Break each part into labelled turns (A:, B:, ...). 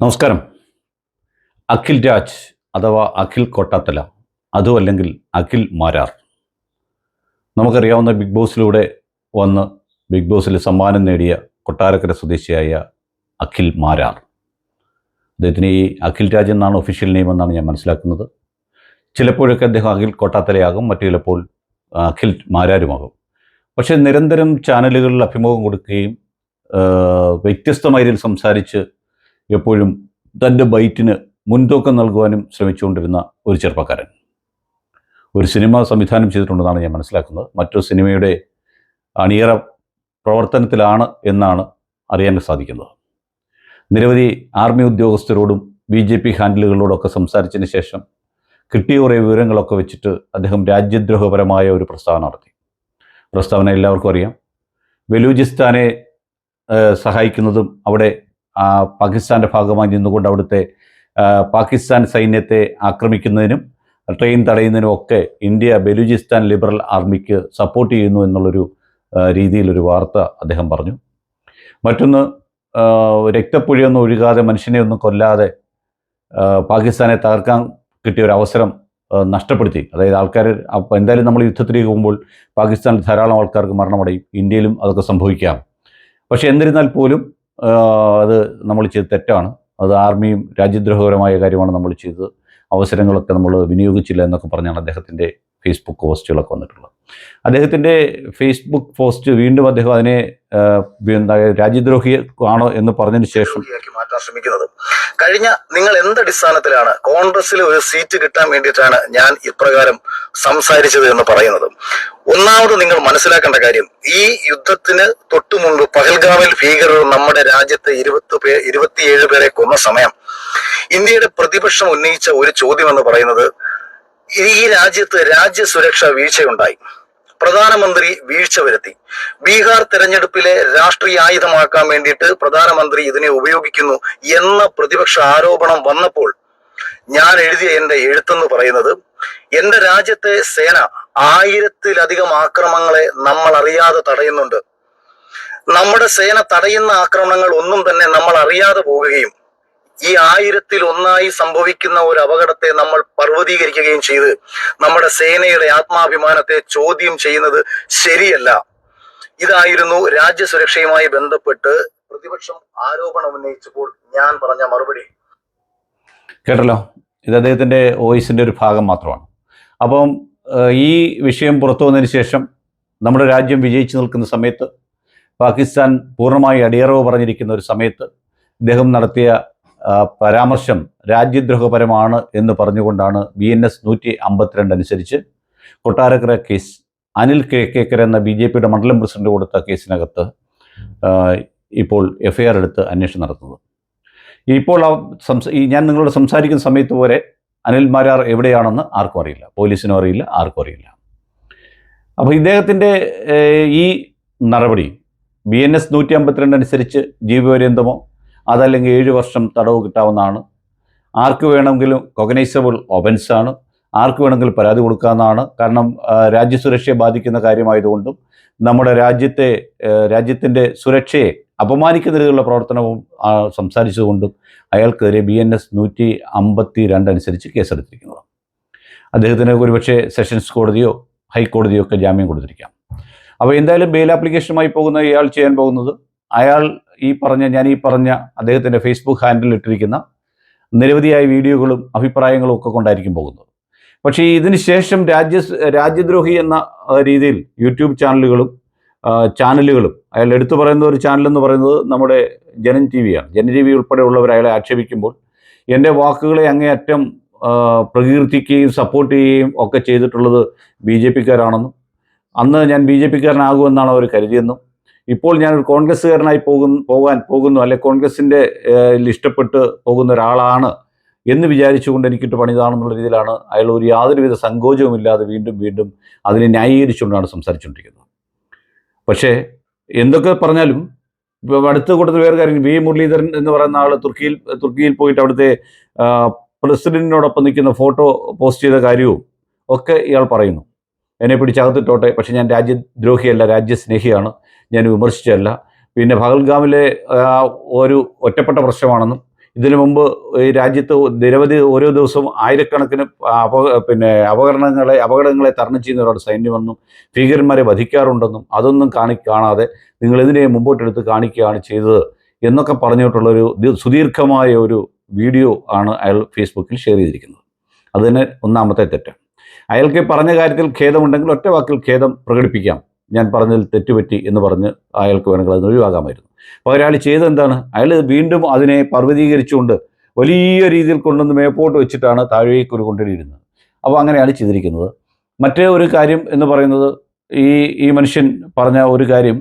A: നമസ്കാരം. അഖിൽ രാജ് അഥവാ അഖിൽ കൊട്ടാത്തല അതും അല്ലെങ്കിൽ അഖിൽ മാരാർ. നമുക്കറിയാവുന്ന ബിഗ് ബോസിലൂടെ വന്ന് ബിഗ് ബോസിൽ സമ്മാനം നേടിയ കൊട്ടാരക്കര സ്വദേശിയായ അഖിൽ മാരാർ. അദ്ദേഹത്തിന് ഈ അഖിൽ രാജ് എന്നാണ് ഒഫീഷ്യൽ നെയിം എന്നാണ് ഞാൻ മനസ്സിലാക്കുന്നത്. ചിലപ്പോഴൊക്കെ അദ്ദേഹം അഖിൽ കൊട്ടാത്തലയാകും മറ്റു ചിലപ്പോൾ അഖിൽ മാരാരുമാകും. പക്ഷേ നിരന്തരം ചാനലുകളിൽ അഭിമുഖം കൊടുക്കുകയും വ്യത്യസ്തമായ രീതിയിൽ സംസാരിച്ച് എപ്പോഴും തന്റെ ബൈറ്റിന് മുൻതൂക്കം നൽകുവാനും ശ്രമിച്ചുകൊണ്ടിരുന്ന ഒരു ചെറുപ്പക്കാരൻ. ഒരു സിനിമ സംവിധാനം ചെയ്തിട്ടുണ്ടെന്നാണ് ഞാൻ മനസ്സിലാക്കുന്നത്. മറ്റൊരു സിനിമയുടെ അണിയറ പ്രവർത്തനത്തിലാണ് എന്നാണ് അറിയാൻ സാധിക്കുന്നത്. നിരവധി ആർമി ഉദ്യോഗസ്ഥരോടും ബി ജെ പി ഹാൻഡിലുകളോടൊക്കെ സംസാരിച്ചതിന് ശേഷം കിട്ടിയ കുറേ വിവരങ്ങളൊക്കെ വെച്ചിട്ട് അദ്ദേഹം രാജ്യദ്രോഹപരമായ ഒരു പ്രസ്താവന നടത്തി. പ്രസ്താവന എല്ലാവർക്കും അറിയാം. ബലൂചിസ്ഥാനെ സഹായിക്കുന്നതും അവിടെ ആ, പാകിസ്ഥാന്റെ ഭാഗമായി നിന്നുകൊണ്ട് അവിടുത്തെ പാകിസ്ഥാൻ സൈന്യത്തെ ആക്രമിക്കുന്നതിനും ട്രെയിൻ തടയുന്നതിനും ഒക്കെ ഇന്ത്യ ബലൂചിസ്ഥാൻ ലിബറൽ ആർമിക്ക് സപ്പോർട്ട് ചെയ്യുന്നു എന്നുള്ളൊരു രീതിയിലൊരു വാർത്ത അദ്ദേഹം പറഞ്ഞു. മറ്റൊന്ന് രക്തപ്പുഴിയൊന്നും ഒഴുകാതെ മനുഷ്യനെ ഒന്നും കൊല്ലാതെ പാകിസ്ഥാനെ തകർക്കാൻ കിട്ടിയ ഒരു അവസരം നഷ്ടപ്പെടുത്തി. അതായത് ആൾക്കാർ അപ്പോൾ എന്തായാലും നമ്മൾ യുദ്ധത്തിലേക്ക് പോകുമ്പോൾ പാകിസ്ഥാനിൽ ധാരാളം ആൾക്കാർക്ക് മരണമടയും. ഇന്ത്യയിലും അതൊക്കെ സംഭവിക്കാം. പക്ഷേ എന്നിരുന്നാൽ പോലും അത് നമ്മൾ ചെയ്ത് തെറ്റാണ്. അത് ആർമിയും രാജ്യദ്രോഹപരമായ കാര്യമാണ് നമ്മൾ ചെയ്തത്. അവസരങ്ങളൊക്കെ നമ്മൾ വിനിയോഗിച്ചില്ല എന്നൊക്കെ പറഞ്ഞാണ് അദ്ദേഹത്തിന്റെ ഫേസ്ബുക്ക് പോസ്റ്റുകളൊക്കെ വന്നിട്ടുള്ളത്. അദ്ദേഹത്തിന്റെ ഫേസ്ബുക്ക് പോസ്റ്റ് വീണ്ടും അദ്ദേഹം അതിനെ എന്താ രാജ്യദ്രോഹി ആണോ എന്ന് പറഞ്ഞതിന് ശേഷം
B: മാറ്റാൻ ശ്രമിക്കുന്നത്. കഴിഞ്ഞ നിങ്ങൾ എന്തടിസ്ഥാനത്തിലാണ് കോൺഗ്രസിൽ ഒരു സീറ്റ് കിട്ടാൻ വേണ്ടിയിട്ടാണ് ഞാൻ ഇപ്രകാരം സംസാരിച്ചത് എന്ന് പറയുന്നത്. ഒന്നാമത് നിങ്ങൾ മനസ്സിലാക്കേണ്ട കാര്യം ഈ യുദ്ധത്തിന് തൊട്ടു മുൻപ് പഹൽഗാമിൽ ഭീകരർ നമ്മുടെ രാജ്യത്തെ ഇരുപത്തി പേ ഇരുപത്തിയേഴ് പേരെ കൊന്ന സമയം ഇന്ത്യയുടെ പ്രതിപക്ഷം ഉന്നയിച്ച ഒരു ചോദ്യം എന്ന് പറയുന്നത് ഈ രാജ്യത്ത് രാജ്യസുരക്ഷ വീഴ്ചയുണ്ടായി. പ്രധാനമന്ത്രി വീഴ്ച വരുത്തി. ബീഹാർ തെരഞ്ഞെടുപ്പിലെ രാഷ്ട്രീയ ആയുധമാക്കാൻ വേണ്ടിയിട്ട് പ്രധാനമന്ത്രി ഇതിനെ ഉപയോഗിക്കുന്നു എന്ന പ്രതിപക്ഷ ആരോപണം വന്നപ്പോൾ ഞാൻ എഴുതിയ എന്റെ എഴുത്തെന്ന് പറയുന്നത് എന്റെ രാജ്യത്തെ സേന ആയിരത്തിലധികം ആക്രമണങ്ങളെ നമ്മൾ അറിയാതെ തടയുന്നുണ്ട്. നമ്മുടെ സേന തടയുന്ന ആക്രമണങ്ങൾ ഒന്നും തന്നെ നമ്മൾ അറിയാതെ പോകുകയും ഈ ആയിരത്തിൽ ഒന്നായി സംഭവിക്കുന്ന ഒരു അപകടത്തെ നമ്മൾ പർവതീകരിക്കുകയും ചെയ്ത് നമ്മുടെ സേനയുടെ ആത്മാഭിമാനത്തെ ചോദ്യം ചെയ്യുന്നത് ശരിയല്ല. ഇതായിരുന്നു രാജ്യസുരക്ഷയുമായി ബന്ധപ്പെട്ട് പ്രതിപക്ഷം ആരോപണം ഉന്നയിച്ചപ്പോൾ ഞാൻ പറഞ്ഞ മറുപടി.
A: കേട്ടല്ലോ? ഇത് അദ്ദേഹത്തിന്റെ വോയിസിന്റെ ഒരു ഭാഗം മാത്രമാണ്. അപ്പം ഈ വിഷയം പുറത്തു വന്നതിന് ശേഷം നമ്മുടെ രാജ്യം വിജയിച്ചു നിൽക്കുന്ന സമയത്ത് പാകിസ്ഥാൻ പൂർണമായി അടിയറവ് പറഞ്ഞിരിക്കുന്ന ഒരു സമയത്ത് ഇദ്ദേഹം നടത്തിയ പരാമർശം രാജ്യദ്രോഹപരമാണ് എന്ന് പറഞ്ഞുകൊണ്ടാണ് ബി എൻ എസ് നൂറ്റി അമ്പത്തിരണ്ട് അനുസരിച്ച് കൊട്ടാരക്കര കേസ് അനിൽ കെ കേക്കർ എന്ന ബി ജെ പിയുടെ മണ്ഡലം പ്രസിഡന്റ് കൊടുത്ത കേസിനകത്ത് ഇപ്പോൾ എഫ്ഐആർ എടുത്ത് അന്വേഷണം നടത്തുന്നത്. ഇപ്പോൾ ഞാൻ നിങ്ങളോട് സംസാരിക്കുന്ന സമയത്ത് വരെ അനിൽ മാരാർ എവിടെയാണെന്ന് ആർക്കും അറിയില്ല. പോലീസിനും അറിയില്ല ആർക്കും അറിയില്ല. അപ്പോൾ ഇദ്ദേഹത്തിന്റെ ഈ നടപടി ബി എൻ എസ് നൂറ്റി അമ്പത്തിരണ്ട് അനുസരിച്ച് ജീവപര്യന്തമോ അതല്ലെങ്കിൽ ഏഴ് വർഷം തടവ് കിട്ടാവുന്നതാണ്. ആർക്ക് വേണമെങ്കിലും കൊഗനൈസബിൾ ഒഫൻസാണ് ആർക്ക് വേണമെങ്കിലും പരാതി കൊടുക്കാവുന്നതാണ്. കാരണം രാജ്യസുരക്ഷയെ ബാധിക്കുന്ന കാര്യമായതുകൊണ്ടും നമ്മുടെ രാജ്യത്തെ രാജ്യത്തിന്റെ സുരക്ഷയെ അപമാനിക്കുന്ന രീതിയിലുള്ള പ്രവർത്തനവും സംസാരിച്ചതുകൊണ്ടും അയാൾക്കെതിരെ ബി എൻ എസ് നൂറ്റി അമ്പത്തി രണ്ട് അനുസരിച്ച് കേസെടുത്തിരിക്കുന്നത്. അദ്ദേഹത്തിന് ഒരുപക്ഷെ സെഷൻസ് കോടതിയോ ഹൈക്കോടതിയോ ഒക്കെ ജാമ്യം കൊടുത്തിരിക്കാം. അപ്പോൾ എന്തായാലും ബെയിൽ ആപ്ലിക്കേഷനുമായി പോകുന്ന ഇയാൾ ചെയ്യാൻ പോകുന്നത് അയാൾ ഈ പറഞ്ഞ ഞാൻ ഈ പറഞ്ഞ അദ്ദേഹത്തിന്റെ ഫേസ്ബുക്ക് ഹാൻഡിൽ ഇട്ടിരിക്കുന്ന നിരവധിയായ വീഡിയോകളും അഭിപ്രായങ്ങളും ഒക്കെ കൊണ്ടായിരിക്കും പോകുന്നത്. പക്ഷേ ഇതിന് ശേഷം രാജ്യ രാജ്യദ്രോഹി എന്ന രീതിയിൽ യൂട്യൂബ് ചാനലുകളും ചാനലുകളും. അയാൾ എടുത്തു പറയുന്ന ഒരു ചാനൽ എന്ന് പറയുന്നത് നമ്മുടെ ജനൻ ടി വിയാണ് ജനൻ ടി വി ഉൾപ്പെടെയുള്ളവർ അയാളെ ആക്ഷേപിക്കുമ്പോൾ എന്റെ വാക്കുകളെ അങ്ങേയറ്റം പ്രകീർത്തിക്കുകയും സപ്പോർട്ട് ചെയ്യുകയും ഒക്കെ ചെയ്തിട്ടുള്ളത് ബി ജെ പിക്കാരാണെന്നും അന്ന് ഞാൻ ബി ജെ പിക്കാരനാകുമെന്നാണ് അവർ കരുതിയെന്നും ഇപ്പോൾ ഞാനൊരു കോൺഗ്രസ്സുകാരനായി പോകുന്ന പോകാൻ പോകുന്നു അല്ലെ കോൺഗ്രസിന്റെ ഇഷ്ടപ്പെട്ട് പോകുന്ന ഒരാളാണ് എന്ന് വിചാരിച്ചുകൊണ്ട് എനിക്കിട്ട് പണിതാണെന്നുള്ള രീതിയിലാണ് അയാൾ ഒരു യാതൊരുവിധ സങ്കോചവുമില്ലാതെ വീണ്ടും വീണ്ടും അതിനെ ന്യായീകരിച്ചുകൊണ്ടാണ് സംസാരിച്ചുകൊണ്ടിരിക്കുന്നത്. പക്ഷേ എന്തൊക്കെ പറഞ്ഞാലും ഇപ്പോൾ അടുത്ത കൂട്ടത്തിൽ വേറെ കാര്യം വി. മുരളീധരൻ എന്ന് പറയുന്ന ആൾ തുർക്കിയിൽ തുർക്കിയിൽ പോയിട്ട് അവിടുത്തെ പ്രസിഡന്റിനോടൊപ്പം നിൽക്കുന്ന ഫോട്ടോ പോസ്റ്റ് ചെയ്ത കാര്യവും ഒക്കെ ഇയാൾ പറയുന്നു. എന്നെ പിടിച്ചകത്തിട്ടോട്ടെ പക്ഷേ ഞാൻ രാജ്യദ്രോഹിയല്ല രാജ്യസ്നേഹിയാണ്. ഞാൻ വിമർശിച്ചതല്ല. പിന്നെ ഭഗൽഗാമിലെ ഒരു ഒറ്റപ്പെട്ട പ്രശ്നമാണെന്നും ഇതിനു മുമ്പ് ഈ രാജ്യത്ത് നിരവധി ഓരോ ദിവസവും ആയിരക്കണക്കിന് അപ പിന്നെ അപകടങ്ങളെ അപകടങ്ങളെ തരണം ചെയ്യുന്ന ഒരാൾ സൈന്യമെന്നും ഭീകരന്മാരെ വധിക്കാറുണ്ടെന്നും അതൊന്നും കാണി കാണാതെ നിങ്ങൾ ഇതിനെ മുമ്പോട്ടെടുത്ത് കാണിക്കുകയാണ് ചെയ്തത് എന്നൊക്കെ പറഞ്ഞിട്ടുള്ളൊരു സുദീർഘമായ ഒരു വീഡിയോ ആണ് അയാൾ ഫേസ്ബുക്കിൽ ഷെയർ ചെയ്തിരിക്കുന്നത്. അത് തന്നെ ഒന്നാമത്തെ തെറ്റ്. അയാൾക്ക് പറഞ്ഞ കാര്യത്തിൽ ഖേദമുണ്ടെങ്കിൽ ഒറ്റ വാക്കിൽ ഖേദം പ്രകടിപ്പിക്കാം. ഞാൻ പറഞ്ഞതിൽ തെറ്റുപറ്റി എന്ന് പറഞ്ഞ് അയാൾക്ക് വേണമെങ്കിൽ അതിന് ഒഴിവാകാമായിരുന്നു പകരം അയാൾ ചെയ്തെന്താണ് അയാൾ വീണ്ടും അതിനെ പർവതീകരിച്ചുകൊണ്ട് വലിയ രീതിയിൽ കൊണ്ടുവന്ന് മേപ്പോട്ട് വെച്ചിട്ടാണ് താഴേക്ക് ഒരു കൊണ്ടിരുന്നത് അപ്പോൾ അങ്ങനെയാണ് ചെയ്തിരിക്കുന്നത്. മറ്റേ ഒരു കാര്യം എന്ന് പറയുന്നത് ഈ ഈ മനുഷ്യൻ പറഞ്ഞ ഒരു കാര്യം.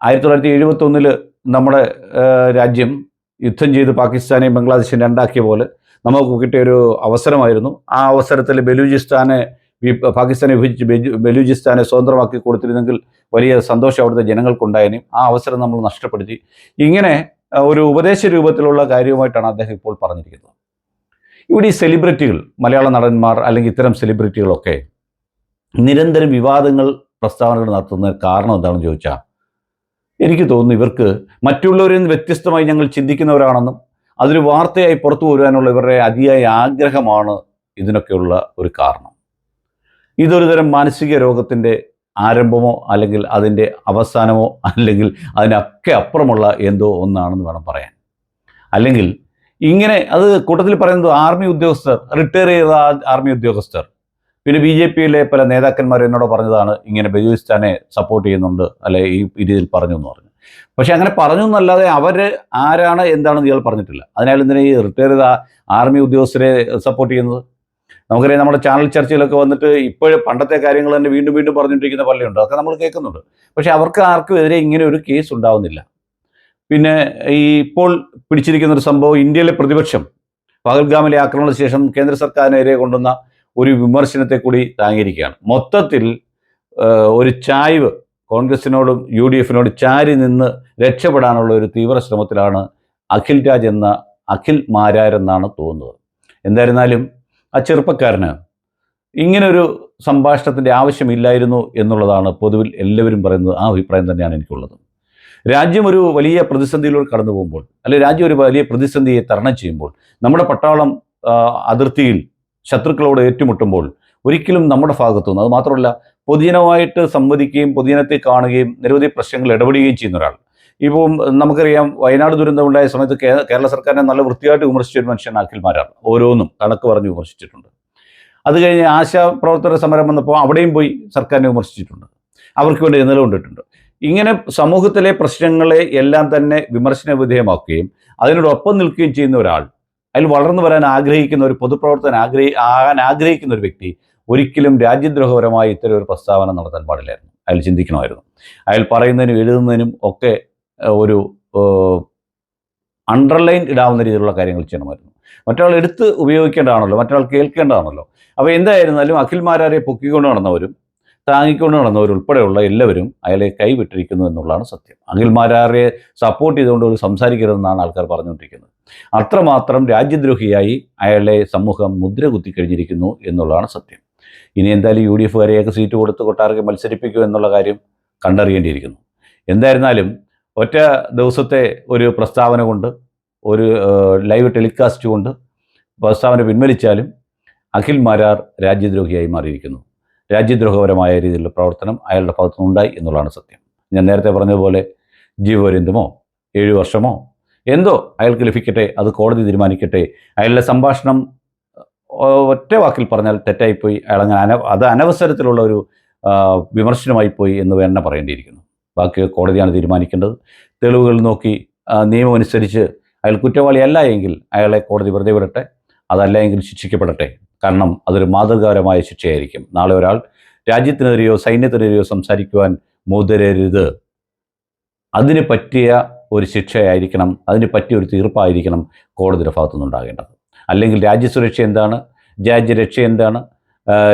A: ആയിരത്തി തൊള്ളായിരത്തി എഴുപത്തൊന്നിൽ നമ്മുടെ രാജ്യം യുദ്ധം ചെയ്ത് പാകിസ്ഥാനെയും ബംഗ്ലാദേശിനെയും രണ്ടാക്കിയ പോലെ നമുക്ക് കിട്ടിയ ഒരു അവസരമായിരുന്നു. ആ അവസരത്തിൽ ബലൂചിസ്ഥാനെ വി- പാകിസ്ഥാനെ വിഭജിച്ച് ബലൂചിസ്ഥാനെ സ്വതന്ത്രമാക്കി കൊടുത്തിരുന്നെങ്കിൽ വലിയ സന്തോഷം അവിടുത്തെ ജനങ്ങൾക്കുണ്ടായനും. ആ അവസരം നമ്മൾ നഷ്ടപ്പെടുത്തി. ഇങ്ങനെ ഒരു ഉപദേശ രൂപത്തിലുള്ള കാര്യവുമായിട്ടാണ് അദ്ദേഹം ഇപ്പോൾ പറഞ്ഞിരിക്കുന്നത്. ഇവിടെ ഈ സെലിബ്രിറ്റികൾ മലയാള നടന്മാർ അല്ലെങ്കിൽ ഇത്തരം സെലിബ്രിറ്റികളൊക്കെ നിരന്തരം വിവാദങ്ങൾ പ്രസ്താവനകൾ നടത്തുന്ന കാരണം എന്താണെന്ന് ചോദിച്ചാൽ എനിക്ക് തോന്നുന്നു ഇവർക്ക് മറ്റുള്ളവരിൽ നിന്ന് വ്യത്യസ്തമായി ഞങ്ങൾ ചിന്തിക്കുന്നവരാണെന്നും അതൊരു വാർത്തയായി പുറത്തു വരുവാനുള്ള ഇവരുടെ അതിയായ ആഗ്രഹമാണ് ഇതിനൊക്കെയുള്ള ഒരു കാരണം. ഇതൊരു തരം മാനസിക രോഗത്തിന്റെ ആരംഭമോ അല്ലെങ്കിൽ അതിന്റെ അവസാനമോ അല്ലെങ്കിൽ അതിനൊക്കെ അപ്പുറമുള്ള എന്തോ ഒന്നാണെന്ന് വേണം പറയാൻ. അല്ലെങ്കിൽ ഇങ്ങനെ അത് കൂട്ടത്തിൽ പറയുന്നത് ആർമി ഉദ്യോഗസ്ഥർ റിട്ടയർ ചെയ്ത ആർമി ഉദ്യോഗസ്ഥർ. പിന്നെ ബി ജെ പിയിലെ പല നേതാക്കന്മാർ എന്നോട് പറഞ്ഞതാണ് ഇങ്ങനെ ബലൂചിസ്ഥാനെ സപ്പോർട്ട് ചെയ്യുന്നുണ്ട് അല്ലെ ഈ രീതിയിൽ പറഞ്ഞു എന്ന് പറഞ്ഞു. പക്ഷെ അങ്ങനെ പറഞ്ഞു എന്നല്ലാതെ അവർ ആരാണ് എന്താണെന്ന് ഇയാൾ പറഞ്ഞിട്ടില്ല. അതിനാൽ എന്തിനാ ഈ റിട്ടയർ ചെയ്ത ആർമി ഉദ്യോഗസ്ഥരെ സപ്പോർട്ട് ചെയ്യുന്നത്? നമുക്കറിയാം നമ്മുടെ ചാനൽ ചർച്ചയിലൊക്കെ വന്നിട്ട് ഇപ്പോഴും പണ്ടത്തെ കാര്യങ്ങൾ തന്നെ വീണ്ടും വീണ്ടും പറഞ്ഞുകൊണ്ടിരിക്കുന്ന പള്ളിയുണ്ട്. അതൊക്കെ നമ്മൾ കേൾക്കുന്നുണ്ട്. പക്ഷേ അവർക്ക് ആർക്കും എതിരെ ഇങ്ങനെ ഒരു കേസ് ഉണ്ടാവുന്നില്ല. പിന്നെ ഈ ഇപ്പോൾ പിടിച്ചിരിക്കുന്ന ഒരു സംഭവം ഇന്ത്യയിലെ പ്രതിപക്ഷം പഹൽഗാമിലെ ആക്രമണത്തിന് ശേഷം കേന്ദ്ര സർക്കാരിനെതിരെ കൊണ്ടുവന്ന ഒരു വിമർശനത്തെ കൂടി താങ്ങിയിരിക്കുകയാണ്. മൊത്തത്തിൽ ഒരു ചായ്വ് കോൺഗ്രസിനോടും യു ഡി എഫിനോട് ചാരി നിന്ന് രക്ഷപ്പെടാനുള്ള ഒരു തീവ്ര ശ്രമത്തിലാണ് അഖിൽ രാജ് എന്ന അഖിൽ മാരാരെന്നാണ് തോന്നുന്നത്. എന്തായിരുന്നാലും ആ ചെറുപ്പക്കാരന് ഇങ്ങനൊരു സംഭാഷണത്തിന്റെ ആവശ്യമില്ലായിരുന്നു എന്നുള്ളതാണ് പൊതുവിൽ എല്ലാവരും പറയുന്നത്. ആ അഭിപ്രായം തന്നെയാണ് എനിക്കുള്ളത്. രാജ്യം ഒരു വലിയ പ്രതിസന്ധിയിലൂടെ കടന്നു പോകുമ്പോൾ അല്ലെങ്കിൽ രാജ്യം ഒരു വലിയ പ്രതിസന്ധിയെ തരണം ചെയ്യുമ്പോൾ നമ്മുടെ പട്ടാളം അതിർത്തിയിൽ ശത്രുക്കളോട് ഏറ്റുമുട്ടുമ്പോൾ ഒരിക്കലും നമ്മുടെ ഭാഗത്തുനിന്ന് അത് മാത്രമല്ല പൊതുജനവുമായിട്ട് സംവദിക്കുകയും പൊതുജനത്തെ കാണുകയും നിരവധി പ്രശ്നങ്ങൾ ഇടപെടുകയും ചെയ്യുന്ന ഒരാൾ ഇപ്പം നമുക്കറിയാം വയനാട് ദുരന്തമുണ്ടായ സമയത്ത് കേരള സർക്കാരിനെ നല്ല വൃത്തിയായിട്ട് വിമർശിച്ച ഒരു മനുഷ്യൻ അഖിൽമാരാണ്. ഓരോന്നും കണക്ക് പറഞ്ഞ് വിമർശിച്ചിട്ടുണ്ട്. അത് കഴിഞ്ഞ് ആശാപ്രവർത്തക സമരം വന്നപ്പോൾ അവിടെയും പോയി സർക്കാരിനെ വിമർശിച്ചിട്ടുണ്ട്. അവർക്ക് വേണ്ടി നിലകൊണ്ടിട്ടുണ്ട് ഇങ്ങനെ സമൂഹത്തിലെ പ്രശ്നങ്ങളെ എല്ലാം തന്നെ വിമർശന വിധേയമാക്കുകയും അതിനോടൊപ്പം നിൽക്കുകയും ചെയ്യുന്ന ഒരാൾ അതിൽ വളർന്നു വരാൻ ആഗ്രഹിക്കുന്ന ഒരു പൊതുപ്രവർത്തകൻ ആഗ്രഹി ആകാൻ ആഗ്രഹിക്കുന്ന ഒരു വ്യക്തി ഒരിക്കലും രാജ്യദ്രോഹപരമായി ഇത്തരം ഒരു പ്രസ്താവന നടത്താൻ പാടില്ലായിരുന്നു. അയാൾ ചിന്തിക്കണമായിരുന്നു. അയാൾ പറയുന്നതിനും എഴുതുന്നതിനും ഒക്കെ ഒരു അണ്ടർലൈൻ ഇടാവുന്ന രീതിയിലുള്ള കാര്യങ്ങൾ ചെയ്യണമായിരുന്നു. മറ്റൊരാൾ എടുത്ത് ഉപയോഗിക്കേണ്ടതാണല്ലോ മറ്റൊരാൾ കേൾക്കേണ്ടതാണല്ലോ. അപ്പോൾ എന്തായിരുന്നാലും അഖിൽമാരാരെ പൊക്കിക്കൊണ്ട് നടന്നവരും താങ്ങിക്കൊണ്ട് നടന്നവരുൾപ്പെടെയുള്ള എല്ലാവരും അയാളെ കൈവിട്ടിരിക്കുന്നു എന്നുള്ളതാണ് സത്യം. അഖിൽമാരാരെ സപ്പോർട്ട് ചെയ്തുകൊണ്ട് ഒരു സംസാരിക്കരുതെന്നാണ് ആൾക്കാർ പറഞ്ഞുകൊണ്ടിരിക്കുന്നത്. അത്രമാത്രം രാജ്യദ്രോഹിയായി അയാളെ സമൂഹം മുദ്ര കുത്തി കഴിഞ്ഞിരിക്കുന്നു എന്നുള്ളതാണ് സത്യം. ഇനി എന്തായാലും യു ഡി എഫുകാരെയൊക്കെ സീറ്റ് കൊടുത്ത് കൊട്ടാരക്ക് മത്സരിപ്പിക്കും എന്നുള്ള കാര്യം കണ്ടറിയേണ്ടിയിരിക്കുന്നു. എന്തായിരുന്നാലും ഒറ്റ ദിവസത്തെ ഒരു പ്രസ്താവന കൊണ്ട് ഒരു ലൈവ് ടെലികാസ്റ്റ് കൊണ്ട് പ്രസ്താവന പിൻവലിച്ചാലും അഖിൽ മാരാർ രാജ്യദ്രോഹിയായി മാറിയിരിക്കുന്നു. രാജ്യദ്രോഹപരമായ രീതിയിലുള്ള പ്രവർത്തനം അയാളുടെ ഭാഗത്തു നിന്നുണ്ടായി എന്നുള്ളതാണ് സത്യം. ഞാൻ നേരത്തെ പറഞ്ഞതുപോലെ ജീവപര്യന്തമോ ഏഴു വർഷമോ എന്തോ അയാൾക്ക് ലഭിക്കട്ടെ അത് കോടതി തീരുമാനിക്കട്ടെ അയാളുടെ സംഭാഷണം ഒറ്റ വാക്കിൽ പറഞ്ഞാൽ തെറ്റായിപ്പോയി അയാൾ അങ്ങനെ അന അത് അനവസരത്തിലുള്ള ഒരു വിമർശനമായി പോയി എന്ന് വേണ്ട പറയേണ്ടിയിരിക്കുന്നു. ബാക്കി കോടതിയാണ് തീരുമാനിക്കേണ്ടത്. തെളിവുകൾ നോക്കി നിയമമനുസരിച്ച് അയാൾ കുറ്റവാളിയല്ല എങ്കിൽ അയാളെ കോടതി വെറുതെ വിടട്ടെ അതല്ല എങ്കിൽ ശിക്ഷിക്കപ്പെടട്ടെ. കാരണം അതൊരു മാതൃകാപരമായ ശിക്ഷയായിരിക്കും. നാളെ ഒരാൾ രാജ്യത്തിനെതിരെയോ സൈന്യത്തിനെതിരെയോ സംസാരിക്കുവാൻ മുതിരരുത്. അതിന് പറ്റിയ ഒരു ശിക്ഷയായിരിക്കണം അതിന് പറ്റിയ ഒരു തീർപ്പായിരിക്കണം കോടതിയുടെ ഭാഗത്തുനിന്നുണ്ടാകേണ്ടത്. അല്ലെങ്കിൽ രാജ്യസുരക്ഷ എന്താണ്? രാജ്യരക്ഷ എന്താണ്?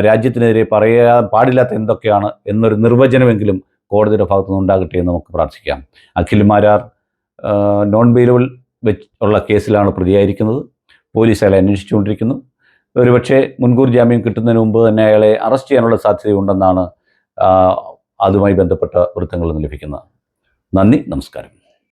A: രാജ്യത്തിനെതിരെ പറയാൻ പാടില്ലാത്ത എന്തൊക്കെയാണ്? എന്നൊരു നിർവചനമെങ്കിലും കോടതിയുടെ ഭാഗത്തുനിന്ന് ഉണ്ടാകട്ടെ എന്ന് നമുക്ക് പ്രാർത്ഥിക്കാം. അഖിൽ മാരാർ നോൺ ബെയിലബിൾ വെച്ച് ഉള്ള കേസിലാണ് പ്രതിയായിരിക്കുന്നത്. പോലീസ് അയാളെ അന്വേഷിച്ചുകൊണ്ടിരിക്കുന്നു. ഒരുപക്ഷെ മുൻകൂർ ജാമ്യം കിട്ടുന്നതിന് മുമ്പ് തന്നെ അയാളെ അറസ്റ്റ് ചെയ്യാനുള്ള സാധ്യതയുണ്ടെന്നാണ് അതുമായി ബന്ധപ്പെട്ട വൃത്തങ്ങളിൽ നിന്ന് ലഭിക്കുന്നത്. നന്ദി നമസ്കാരം.